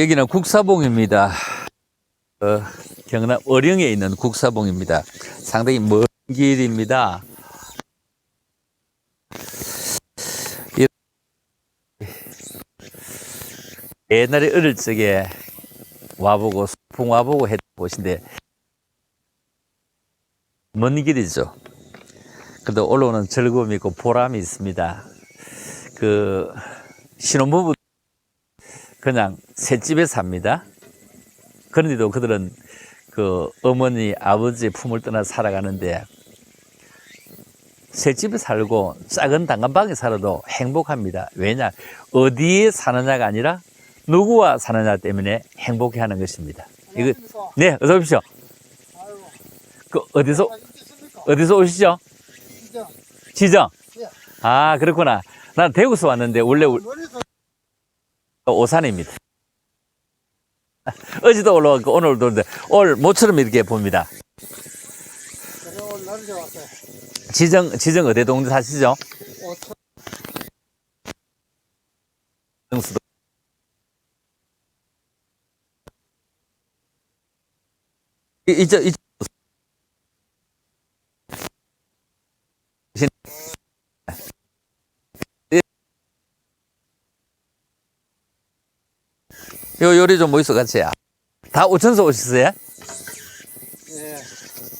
여기는 국사봉입니다. 어, 경남 어령에 있는 국사봉입니다. 상당히 먼 길입니다. 이- 옛날에 어릴 적에 와보고 소풍 와보고 했던 곳인데 먼 길이죠. 그래도 올라오는 즐거움이 있고 보람이 있습니다. 그 신혼부부 그냥 셋집에 삽니다. 그런데도 그들은 그 어머니, 아버지 품을 떠나 살아가는데 셋집에 살고 작은 단칸방에 살아도 행복합니다. 왜냐? 어디에 사느냐가 아니라 누구와 사느냐 때문에 행복해 하는 것입니다. 이거, 네, 어서 오십시오. 그, 어디서, 어디서 오시죠? 지정? 아, 그렇구나. 난 대구서 왔는데, 원래 우- 오산입니다. 어제도 올라왔고, 오늘도 오는데, 오늘 모처럼 이렇게 봅니다. 지정, 지정 어디 동네 사시죠? 이쪽, 이쪽. 신- 예. 요 요리 좀 모이소 같이. 다 오천서 오셨어요?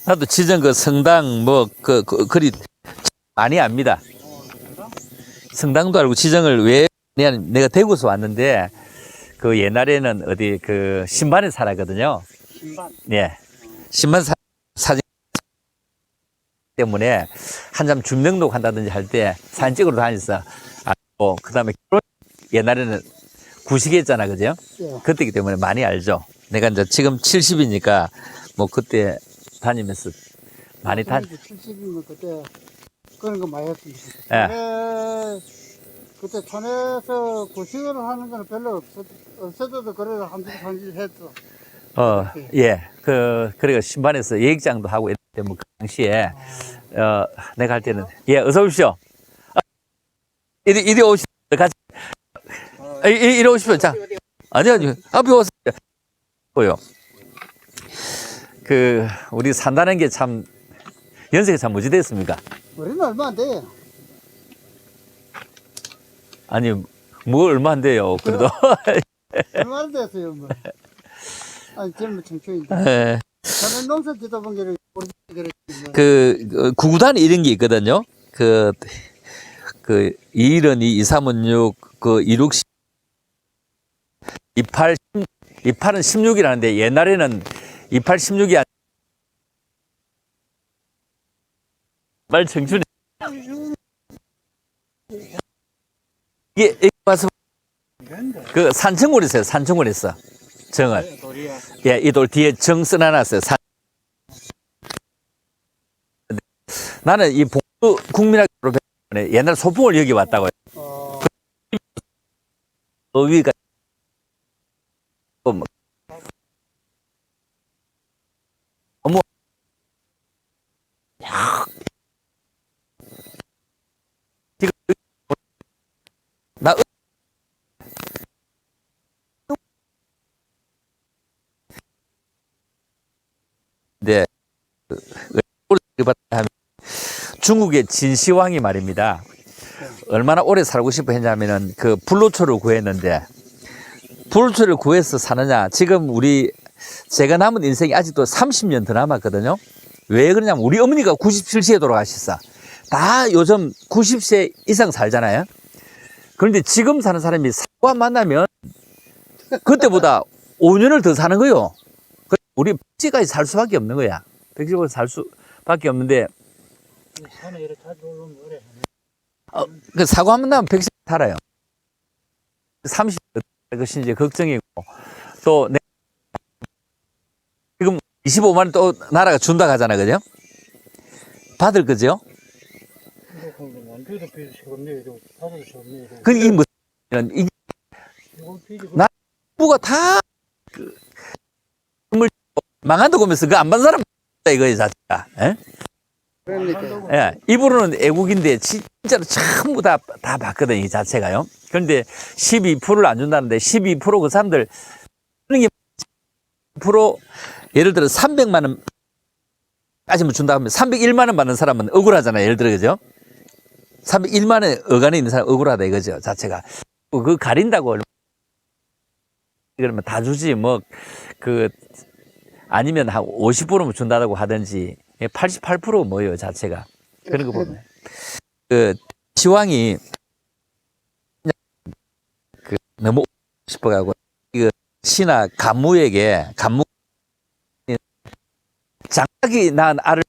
나도 지정 그 성당 뭐그 그, 그리 많이 압니다. 성당도 알고 지정을 왜 내가, 내가 대구에서 왔는데 그 옛날에는 어디 그 신반에 살았거든요. 신반. 예. 신반 사, 사진 때문에 한참 중등록 한다든지 할 때 사진 찍으러 다녔어. 아, 뭐, 그 다음에 결혼 옛날에는 구식했잖아, 그죠? 예. 그때기 때문에 많이 알죠. 내가 이제 지금 70이니까 뭐 그때 다니면서 많이 다, 70이면 그때 그런 거 많이 했습니다. 예. 촌에, 그때 촌에서 구식을 하는 거는 별로 없었, 없어도 그래도 한두 한일 했어. 어, 예. 그, 그리고 신반에서 예익장도 하고 이랬는데, 뭐, 그 당시에, 어, 내가 할 때는, 예, 어서 오십시오. 아, 이리, 이리 오십시오. 같이. 아, 이- 이- 이리 오십시오. 자. 아니, 아니, 앞에 오세요. 보여. 그, 우리 산다는 게 참, 연세가 참 무지 됐습니까? 우리는 얼마 안 돼. 아니, 뭐 얼마 안 돼요. 그래도. 얼마 안 됐어요, 뭐. 아니, 젊은 청춘인데. 예. 저는 농사 짓다 본 게를. 뭐. 그, 그 구구단 이런 게 있거든요. 그, 그, 212, 2316, 그, 260, 28, 28은 16이라는데 옛날에는 28, 16이 아니 말 청춘이. 이게, 이게 와서 그 산청을 했어요. 산청을 했어. 정을. 예, 이 돌 뒤에 정 써놔놨어요. 산. 나는 이 봉주 국민학교로 옛날 소풍을 여기 왔다고요. 어, 여기가 뭐, 어머 야. 지금 나 네. 그, 하면 중국의 진시황이 말입니다. 얼마나 오래 살고 싶어 했냐면은 그 불로초를 구했는데 불로초를 구해서 사느냐. 지금 우리 제가 남은 인생이 아직도 30년 더 남았거든요. 왜 그러냐면 우리 어머니가 97세에 돌아가셨어. 다 요즘 90세 이상 살잖아요. 그런데 지금 사는 사람이 사과 만나면 그때보다 5년을 더 사는 거요. 그 우리 백지까지 살 수밖에 없는 거야. 백지까지 살 수 밖에 없는데. 어, 그 사과 만나면 백신 살아요. 30, 그것이 이제 걱정이고, 또, 내, 지금 25만 원 또 나라가 준다 하잖아, 그죠? 받을 거죠? 완전히 비도 시급네, 이거. 다들 시급네, 이거. 그, 이 뭐, 이 이거 비도 나- 부가 다, 그, 물, 망한다 보면서 그 안 받는 사람, 이거 자체가, 예? 그러니까. 예, 이분은 애국인데 진짜로 전부 다, 다 봤거든, 이 자체가요. 그런데 12%를 안 준다는데 12%그 사람들 프로 예를 들어 300만 원 까지만 준다 하면 301만 원 받는 사람은 억울하잖아요. 예를 들어 그죠? 301만 원 어간에 있는 사람 억울하다 이거죠. 자체가 그 가린다고 얼마- 그러면 다 주지 뭐 그 아니면 한 50%면 준다고 하든지 88% 뭐예요 자체가? 그런 거 보면. 그 시황이 그 너무 싶어가고 이거 신하 간무에게 간무 장닭이 낳은 알을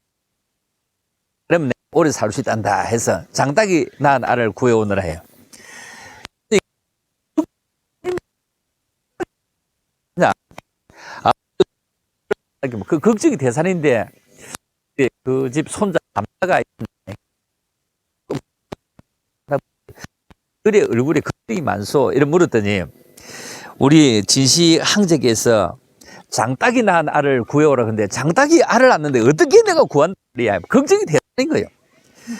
그러면 내가 오래 살 수 있단다 해서 장닭이 낳은 알을 구해오느라 해요. 그냥 아, 이렇게 뭐 그 걱정이 대산인데 그 집 손자 감자가. 그래 얼굴에 걱정이 많소 이런 물었더니 우리 진시 항제께서 장닭이 낳은 알을 구해오라 근데 장닭이 알을 낳는데 어떻게 내가 구한다야 걱정이 되는 거예요.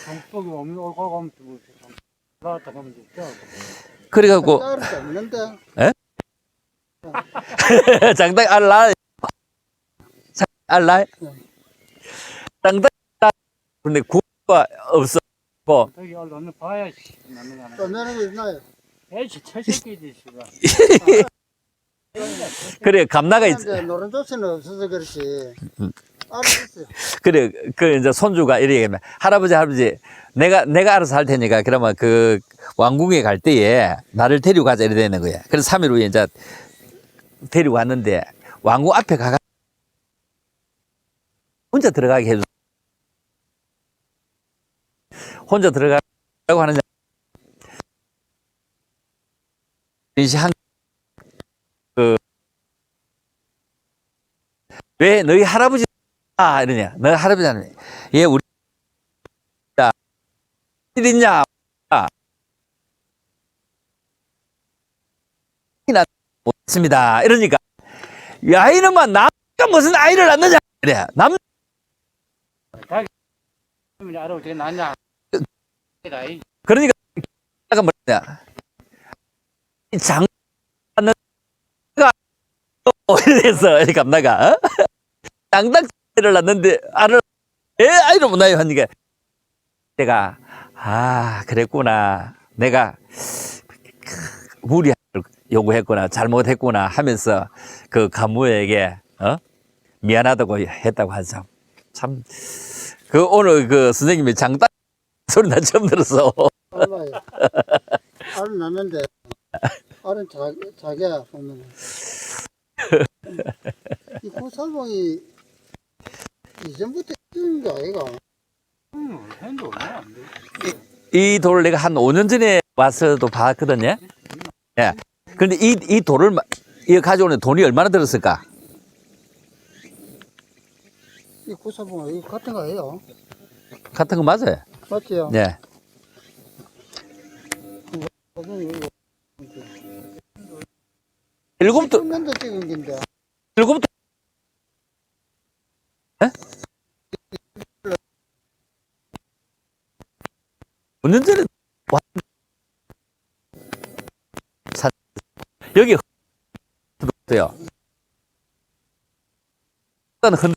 장독이 없는 얼굴 가면 뭐. 그래갖고 따를 게 없는데. 장닭 알 낳아 장닭 알 낳아 장닭 낳아 근데 구가 없어 뭐 얼른 내는 거 있나요? 에이씨 그래 감나가 있 노란 조치는 없어서 그렇지. 음. 알았어요. 그래 그 이제 손주가 이렇게 얘기하면 할아버지 할아버지 내가 내가 알아서 할 테니까 그러면 그 왕궁에 갈 때에 나를 데리고 가자 이래 되는 거야 그래서 3일 후에 이제 데리고 갔는데 왕궁 앞에 가가 혼자 들어가게 해줘. 혼자 들어가라고 인시 한 그왜 너희 할아버지 아 이러냐. 너 할아버지 하는 얘 우리 야일 있냐? 아. 나 못했습니다. 이러니까. 야 이놈아 남가 무슨 아이를 낳느냐? 그래. 남 그러니까 가 뭐냐? 장 낳는가 이래서 이렇게 감나가 어? 장닭을 낳는데 알을 애 아이를 못 낳아요 하니까. 내가 아 그랬구나. 내가 무리 요구했구나 잘못했구나 하면서 그 간부에게 어? 미안하다고 했다고 하죠 참 그 오늘 그 선생님이 장닭 소리 나 처음 들었어 알아요. 알은 났는데 알은 자, 자기야 보면 이 구사봉이 이전부터 있는 게 아이가 음 핸도 얼마 안 돼 이 돌을 내가 한 5년 전에 와서도 봤거든요. 예. 근데 이, 이 돌을, 마- 이 가져오는 돈이 얼마나 들었을까? 이 구사봉 이거 같은 거 아니에요? 같은 거 맞아요. 맞지요? 예. 구사봉이 이거 일곱 도, 10년도 찍은 건데 일곱 도. 예? 5년 전에 왔, 사, 여기 흔들었어요. 일단 흔